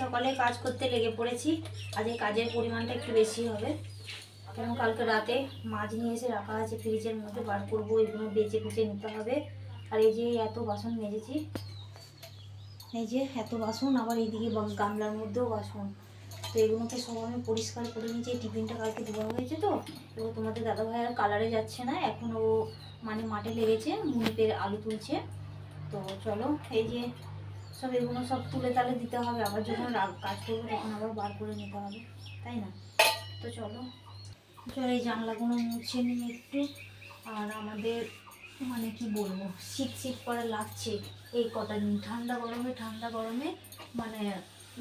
সকালে কাজ করতে লেগে পড়েছি। আজকে কাজের পরিমাণটা একটু বেশি হবে। কারণ কালকে রাতে মাছ নিয়ে এসে রাখা আছে ফ্রিজের মধ্যে, বার করব, এগুলো বেঁচে কুচে নিতে হবে। আর এই যে এত বাসন মেজেছি, এই যে এত বাসন, আবার এইদিকে গামলার মধ্যেও বাসন। তো এগুলোকে সব আমি পরিষ্কার করে নিয়েছি, এই টিফিনটা কালকে দেওয়া হয়েছে তো। এবার তোমাদের দাদাভাই আর কালারে যাচ্ছে না এখন ও মানে মাঠে লেগেছে মুনিপের আলু তুলছে। তো চলো, এই যে সব এগুলো সব তুলে তালে দিতে হবে। আবার যখন কাজ করব তখন আবার বার করে নিতে হবে। তাই না? তো চলো। চলো এই জানলাগুলো মুছে নিই একটু। আর আমাদের মানে কি বলব শীত শীত করে লাগছে। এই কটা দিন ঠান্ডা গরমে ঠান্ডা গরমে মানে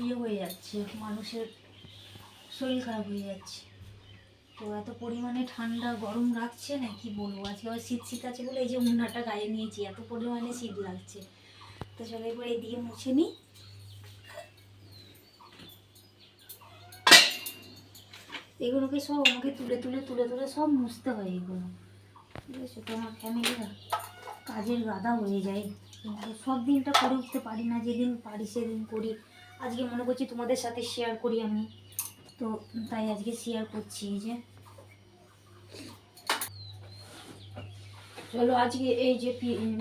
ইয়ে হয়ে যাচ্ছে। মানুষের শরীর খারাপ হয়ে যাচ্ছে। তো এত পরিমাণে ঠান্ডা গরম রাখছে না, কি বলব? আজকে আবার শীত শীত আছে বলে এই যে উন্নাটা গায়ে নিয়েছি, এত পরিমাণে শীত লাগছে। তো চলো এবার এইদিকে মুছে নিই। এগুলোকে সব আমাকে তুলে তুলে তুলে তুলে সব মুছতে হয় এগুলো। ঠিক আছে, তো আমার ফ্যামিলিরা কাজের গাদা হয়ে যায়। কিন্তু সব দিনটা করে উঠতে পারি না, যেদিন পারি সেদিন করি। আজকে মনে করছি তোমাদের সাথে শেয়ার করি আমি। তো তাই আজকে শেয়ার করছি যে। চলো আজকে এই যে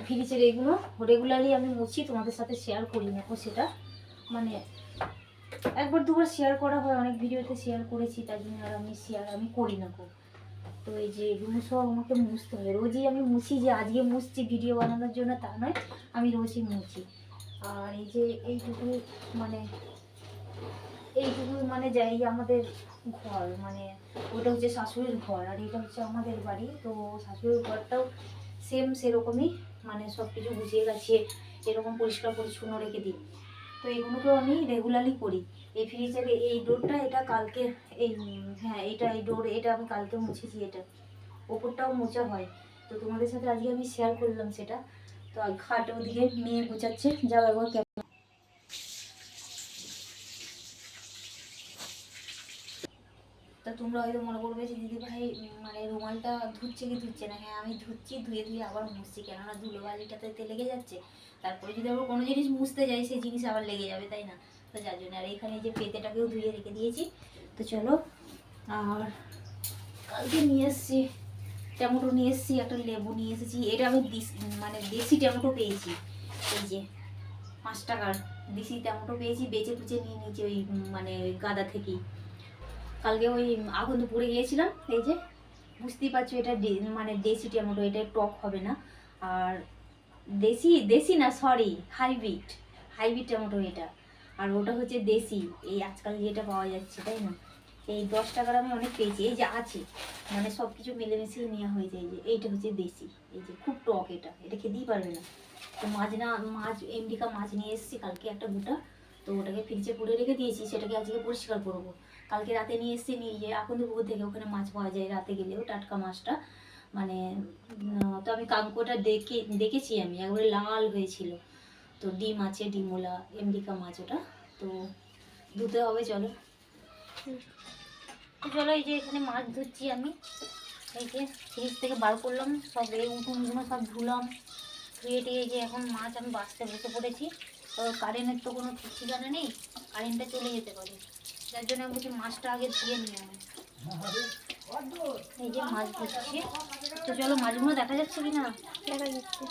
ফ্রিজের এগুলো রেগুলারলি আমি মুছি, তোমাদের সাথে শেয়ার করি না সেটা। মানে একবার দুবার শেয়ার করা হয়, অনেক ভিডিওতে শেয়ার করেছি, তার জন্য আর আমি শেয়ার আমি করি না খুব। তো এই যে এগুলো সব আমাকে মুছতে হয়। রোজই আমি মুছি যে আজকে মুছছি ভিডিও বানানোর জন্য, তা নয়, আমি রোজই মুছি। আর এই যে এইটুকু মানে এইটুকু মানে যাই আমাদের ঘর মানে ওটা হচ্ছে শাশুড়ির ঘর, আর এটা হচ্ছে আমাদের বাড়ি। তো শাশুড়ির ঘরটাও সেম সেরকমই মানে সব কিছু গুছিয়ে গাছিয়ে এরকম পরিষ্কার পরিচ্ছন্ন রেখে দিই। তো এইগুলোকেও আমি রেগুলারলি করি। এই ফ্রিজের এই ডোরটা, এটা কালকে, এই হ্যাঁ এটা, এই ডোর, এটা আমি কালকে মুছেছি এটা। ওপরটাও মোচা হয়। তো তোমাদের সাথে আজকে আমি শেয়ার করলাম সেটা। তো খাট ওদিকে মেয়ে গোছাচ্ছে। যাও একবার তা তোমরা হয়তো মনে করবে যে দিদি ভাই মানে রুমালটা ধুচ্ছে কি ধুচ্ছে না? হ্যাঁ আমি ধুচ্ছি, ধুয়ে ধুয়ে আবার মুছছি। কেননা ধুলো বালিটাতে তে লেগে যাচ্ছে। তারপরে যদি আবার কোনো জিনিস মুছতে যাই, সেই জিনিস আবার লেগে যাবে, তাই না? তো যার জন্য আর এখানে যে পেতেটাকেও ধুয়ে রেখে দিয়েছি। তো চলো, আর কালকে নিয়ে এসছি, টমেটো নিয়ে এসেছি, একটা লেবু নিয়ে এসেছি। এটা আমি মানে দেশি টমেটো পেয়েছি। এই যে পাঁচ টাকার দেশি টমেটো পেয়েছি বেচে কুচে নিয়ে নিয়েছি ওই মানে গাদা থেকেই। কালকে ওই আগুন পড়ে গিয়েছিলাম, এই যে বুঝতেই পারছ এটা মানে দেশি টমেটো, এটা টক হবে না। আর দেশি দেশি না সরি হাইব্রিড হাইব্রিড টমেটো এটা। আর ওটা হচ্ছে দেশি, এই আজকাল যেটা পাওয়া যাচ্ছে, তাই না? এই দশ টাকার আমি অনেক পেয়েছি, এই যে আছে। মানে সব কিছু মিলেমিশে নেওয়া হয়েছে এই যে এইটা হচ্ছে দেশি, এই যে খুব টক এটা এটা খেতেই পারবে না। তো মাছ না, মাছ এমডিকা মাছ নিয়ে এসেছি কালকে একটা গোটা, তো ওটাকে ফ্রিজে পুড়ে রেখে দিয়েছি, সেটাকে আজকে পরিষ্কার করব। কালকে রাতে নিয়ে এসেছি, নিয়ে যে আকন্দপুকুর থেকে ওখানে মাছ পাওয়া যায়, রাতে গেলেও টাটকা মাছটা। মানে তো আমি কাঙ্কোটা দেখে, দেখেছি আমি, একবারে লাল হয়েছিল। তো ডিম আছে ডিমোলা এমডিকা মাছ ওটা। তো ধুতে হবে, চলো। চলো, এই যে এখানে মাছ ধুচ্ছি আমি। এই যে ফ্রিজ থেকে বার করলাম, সব এই উঠুনগুলো সব ধুলাম। ধুয়ে টুয়ে যে এখন মাছ আমি বাঁচতে বসে পড়েছি। তো কারেন্টের তো কোনো ঠিক ঠিকানা নেই কারেন্টটা চলে যেতে পারে। যার জন্য আমি বলছি মাছটা আগে ধুয়ে নিয়ে আমি এই যে মাছ ধুচ্ছি তো চলো মাছগুলো দেখা যাচ্ছে কি না দেখা যাচ্ছে।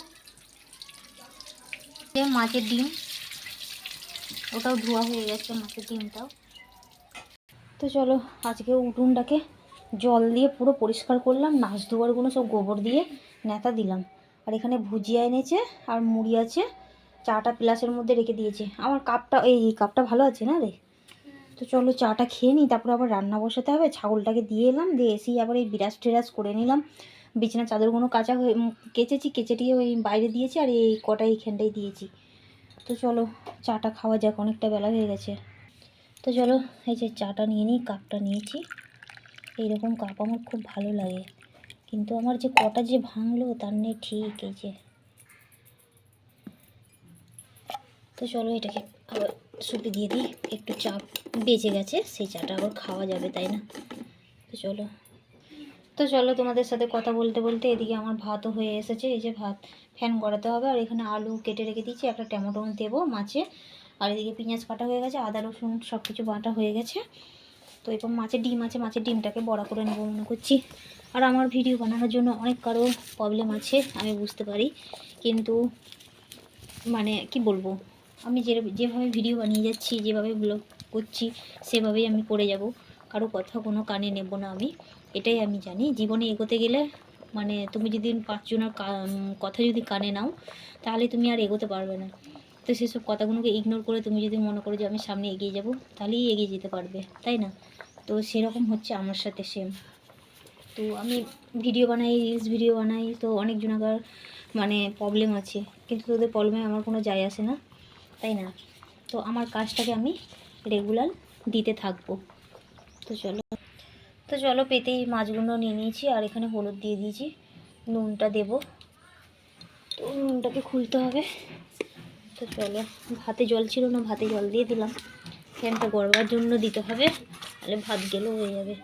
মাছের ডিম। ওটাও ধোয়া হয়ে গেছে মাছের ডিমটাও। তো চলো আজকে উঠুনটাকে জল দিয়ে পুরো পরিষ্কার করলাম। নাচ দুয়ারগুলো সব গোবর দিয়ে নেতা দিলাম। আর এখানে ভুজিয়া এনেছে আর মুড়ি আছে। চাটা প্লাসের মধ্যে রেখে দিয়েছে। আমার কাপটা এই কাপটা ভালো আছে না রে? তো চলো চাটা খেয়ে নিই, তারপরে আবার রান্না বসাতে হবে। ছাগলটাকে দিয়ে এলাম, দিয়ে এসেই আবার এই বিরাজ টিরাজ করে নিলাম। বিছানা চাদরগুলো কাঁচা হয়ে কেচেছি কেচে টিয়ে ওই বাইরে দিয়েছি আর এই কটা এইখানটাই দিয়েছি। তো চলো চাটা খাওয়া যাক, অনেকটা বেলা হয়ে গেছে। তো চলো এই যে চাটা নিয়ে নিই, কাপটা নিয়েছি। এইরকম কাপ আমার খুব ভালো লাগে। কিন্তু আমার যে কটা যে ভাঙলো, তার নেই ঠিক এই যে। তো চলো এটাকে আবার সুপি দিয়ে দিই একটু চা বেঁচে গেছে, সেই চাটা আবার খাওয়া যাবে, তাই না? তো চলো। তো চলো তোমাদের সাথে কথা বলতে বলতে এদিকে আমার ভাতও হয়ে এসেছে, এই যে ভাত ফ্যান করাতে হবে, আর এখানে আলু কেটে রেখে দিচ্ছি একটা টমেটো দেবো মাছে, আর এদিকে পেঁয়াজ কাটা হয়ে গেছে, আদা, রসুন সব কিছু বাটা হয়ে গেছে। তো এরকম মাছের ডিম আছে, মাছের ডিমটাকে বড়া করে নেব মনে করছি। আর আমার ভিডিও বানানোর জন্য অনেক কারও প্রবলেম আছে, আমি বুঝতে পারি। কিন্তু মানে কি বলব? আমি যে যেভাবে ভিডিও বানিয়ে যাচ্ছি, যেভাবে ব্লগ করছি, সেভাবেই আমি করে যাব। কারও কথা কোনো কানে নেব না আমি। এটাই আমি জানি। জীবনে এগোতে গেলে মানে তুমি যদি পাঁচজনের কথা যদি কানে নাও, তাহলে তুমি আর এগোতে পারবে না। তো সেসব কথাগুলোকে ইগনোর করে তুমি যদি মনে করো যে আমি সামনে এগিয়ে যাব, তাহলেই এগিয়ে যেতে পারবে। তাই না? তো সেরকম হচ্ছে আমার সাথে সেম তো আমি ভিডিও বানাই রিলস ভিডিও বানাই, তো অনেক জনাকার মানে প্রবলেম আছে। কিন্তু তোদের প্রবলেমে আমার কোনো যায় আসে না। তাই না? তো আমার কাজটাকে আমি রেগুলার দিতে থাকব। তো চলো। তো চলো পেতেই মাছগুলো নিয়ে নিয়েছি আর এখানে হলুদ দিয়ে দিয়েছি। নুনটা দেব। তো নুনটাকে খুলতে হবে। তো চলো। ভাতে জল ছিল না, ভাতে জল দিয়ে দিলাম। ফ্যানটা গড়বার জন্য দিতে হবে তাহলে ভাত গেলেও হয়ে যাবে।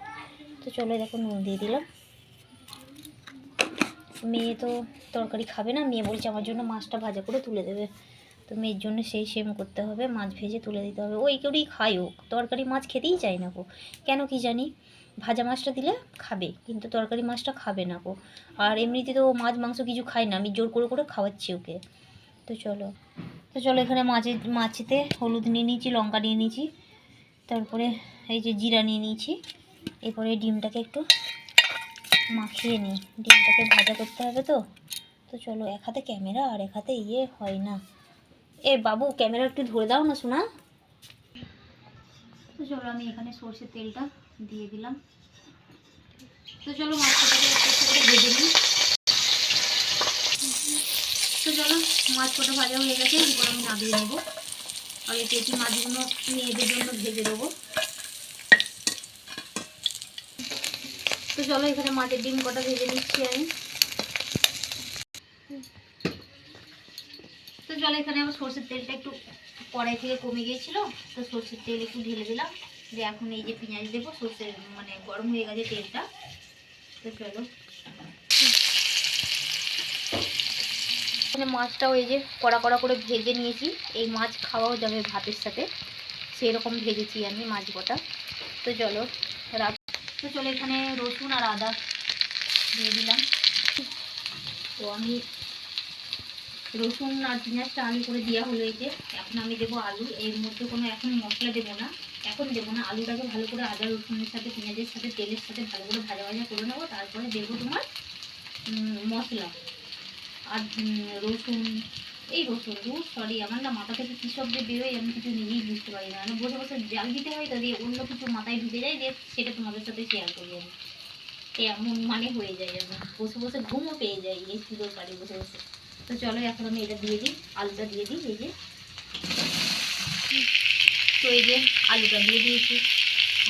তো চলো দেখো, নুন দিয়ে দিলাম। মেয়ে তো তরকারি খাবে না, মেয়ে বলছে আমার জন্য মাছটা ভাজা করে তুলে দেবে। তো মেয়ের জন্য সেই সেম করতে হবে, মাছ ভেজে তুলে দিতে হবে। ওই কেউই খাই হোক তরকারি মাছ খেতেই চায় না গো। কেন কি জানি? ভাজা মাছটা দিলে খাবে, কিন্তু তরকারি মাছটা খাবে না গো। আর এমনিতে তো মাছ, মাংস কিছু খায় না, আমি জোর করে করে খাওয়াচ্ছি ওকে। তো চলো। তো চলো এখানে মাছের মাছেতে হলুদ নিয়ে নিয়েছি, লঙ্কা নিয়ে নিয়েছি। তারপরে এই যে জিরা নিয়ে নিয়েছি। এরপরে ডিমটাকে একটু মাখিয়ে নিই। ডিমটাকে ভাজা করতে হবে তো। তো চলো, এক হাতে ক্যামেরা আর এক হাতে ইয়ে হয় না। এ বাবু, ক্যামেরা একটু ধরে দাও না শোনা তো চলো আমি এখানে সর্ষের তেলটা দিয়ে দিলাম। তো চলো মাছটাকে ভেজে নিই। তো চলো মাছ কটা ভাজা হয়ে গেছে এরপর আমি নামিয়ে নেব। আর এই পেটি মাছগুলো মেয়েদের জন্য ভেজে দেবো। তো চলো এখানে মাছের ডিম কটা ভেজে নিচ্ছি আমি। চলো এখানে আমার সর্ষের তেলটা একটু কড়াই থেকে কমে গিয়েছিল, তো সর্ষের তেল একটু ঢেলে দিলাম। যে এখন এই যে পেঁয়াজ দেবো সর্ষের মানে গরম হয়ে গেছে তেলটা। তো চলো। এখানে মাছটাও এই যে কড়া কড়া করে ভেজে নিয়েছি। এই মাছ খাওয়াও যাবে ভাতের সাথে। সেরকম ভেজেছি আমি মাছ কটা তো চলো তো চলো এখানে রসুন আর আদা দিয়ে দিলাম। তো আমি রসুন আর পেঁয়াজটা আলু করে দেওয়া হলো এই যে। এখন আমি দেবো আলু। এর মধ্যে কোনো এখন মশলা দেবো না। এখন দেবো না। আলুটাকে ভালো করে আদা, রসুনের সাথে, পেঁয়াজের সাথে, তেলের সাথে ভালো করে ভাজা ভাজা করে নেব। তারপরে দেবো তোমার মশলা। আর রসুন, এই রসুন সরি, আমার না মাথা থেকে কী সব যে বেরোয় আমি কিছু নিজেই বুঝতে পারি না। মানে বসে বসে জাল দিতে হয় তো দিয়ে অন্য কিছু মাথায় ঢুকে যায় দিয়ে সেটা তোমাদের সাথে শেয়ার করি আমি। এমন মানে হয়ে যায় আমি বসে বসে ঘুমও পেয়ে যাই এই সুন্দর বাড়ি বসে বসে। তো চলো এখন আমি এটা দিয়ে দিই, আলুটা দিয়ে দিই, এই যে। তো এই যে আলুটা দিয়ে দিয়েছি।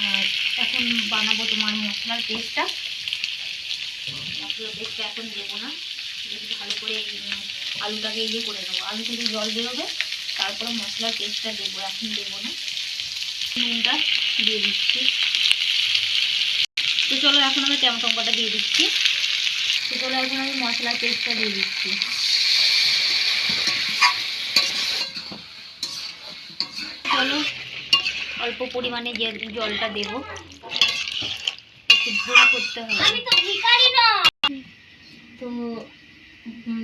আর এখন বানাবো তোমার মশলার পেস্টটা। মশলার পেস্টটা এখন দেবো না। ভালো করে আলুটাকে ইয়ে করে নেব। আলু থেকে জল বেরোবে, তারপরে মশলার পেস্টটা দেবো, এখন দেবো না। নুনটা দিয়ে দিচ্ছি। তো চলো এখন আমি টমেটো কটা দিয়ে দিচ্ছি। তো চলো এখন আমি মশলার পেস্টটা দিয়ে দিচ্ছি। চলো। অল্প পরিমাণে যে জলটা দেবো। একটু করতে হবে। তো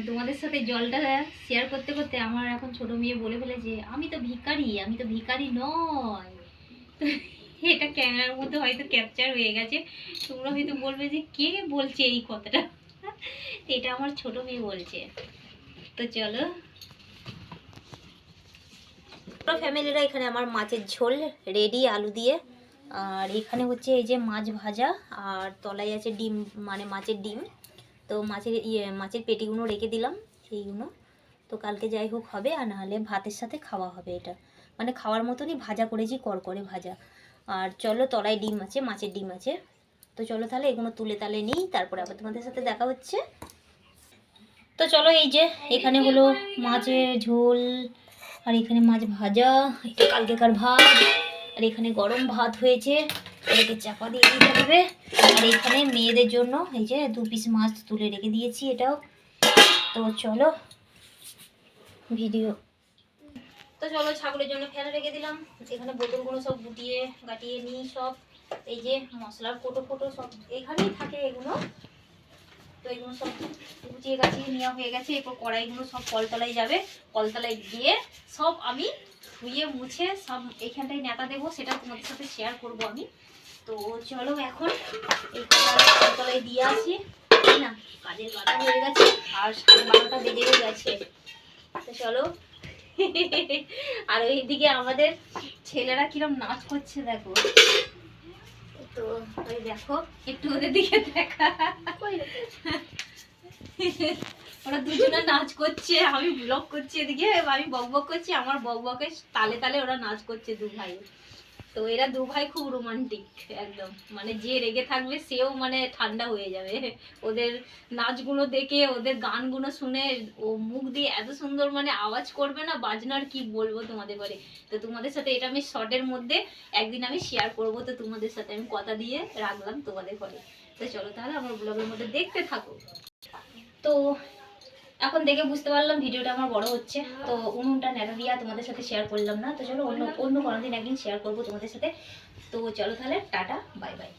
তোমাদের সাথে জলটা শেয়ার করতে করতে আমার এখন ছোট মেয়ে বলে ফেলেছে আমি তো ভিখারি আমি তো ভিখারি নয়। তো এটা ক্যামেরার মধ্যে হয়তো ক্যাপচার হয়ে গেছে। তোমরা হয়তো বলবে যে কে বলছে এই কথাটা? এটা আমার ছোট মেয়ে বলছে। তো চলো। ফ্যামিলিরা এখানে আমার মাছের ঝোল রেডি আলু দিয়ে। আর এখানে হচ্ছে এই যে মাছ ভাজা, আর তলায় আছে ডিম মানে মাছের ডিম। তো মাছের ইয়ে মাছের পেটিগুলো রেখে দিলাম সেইগুলো তো কালকে যাই হোক হবে, আর নাহলে ভাতের সাথে খাওয়া হবে এটা। মানে খাওয়ার মতনই ভাজা করেছি, করকরে ভাজা। আর চলো, তলায় ডিম আছে, মাছের ডিম আছে। তো চলো তাহলে এগুলো তুলে তালে নিই, তারপরে আবার তোমাদের সাথে দেখা হচ্ছে। তো চলো, এই যে এখানে হলো মাছের ঝোল আর এখানে মাছ ভাজা এটা কালকেকার ভাত, আর এখানে গরম ভাত হয়েছে। এটাকে চাপা দিয়ে দিতে হবে। আর এখানে মেয়েদের জন্য এই যে দু পিস মাছ তুলে রেখে দিয়েছি এটাও। তো চলো ভিডিও তো চলো ছাগলের জন্য ফ্যান রেখে দিলাম। এখানে বোতলগুলো সব গুটিয়ে গাটিয়ে নিই সব। এই যে মশলার কোটো ফোটো সব এখানেই থাকে এগুলো। তো এগুলো সব গাছিয়ে নেওয়া হয়ে গেছে, এরপর কড়াইগুলো সব কলতলায় যাবে। কলতলায় গিয়ে সব আমি ধুয়ে মুছে সব এইখানটায় নেতা দেবো, সেটা তোমাদের সাথে শেয়ার করব আমি। তো চলো এখন এই কলতলায় দিয়ে আসি। না, কাজের কাটা হয়ে গেছে, আর সাড়ে বারোটা বেজে গেছে। তো চলো। আর ওইদিকে আমাদের ছেলেরা কিরম নাচ করছে দেখো। তো ওই দেখো, একটু ওদের দিকে দেখা। ওরা দুজনে নাচ করছে, আমি ব্লগ করছি এদিকে, আমি বক বক করছি, আমার বক বকের তালে তালে ওরা নাচ করছে দু ভাই। তো এরা দু ভাই খুব রোমান্টিক একদম। মানে যে রেগে থাকবে, সেও মানে ঠান্ডা হয়ে যাবে। ওদের নাচগুলো দেখে, ওদের গানগুলো শুনে, ও মুখ দিয়ে এত সুন্দর মানে আওয়াজ করবে না বাজনার কি বলব তোমাদের করে তো তোমাদের সাথে এটা আমি শর্টের মধ্যে একদিন আমি শেয়ার করব। তো তোমাদের সাথে আমি কথা দিয়ে রাখলাম তোমাদের ঘরে। তো চলো তাহলে আমার ব্লগের মধ্যে দেখতে থাকো। তো এখন দেখে বুঝতে পারলাম ভিডিওটা আমার বড় হচ্ছে। তো উনুনটা দিয়া তোমাদের সাথে শেয়ার করলাম না। তো চলো অন্য অন্য কোনোদিন একদিন শেয়ার করব তোমাদের সাথে। তো চলো তাহলে, টাটা বাই বাই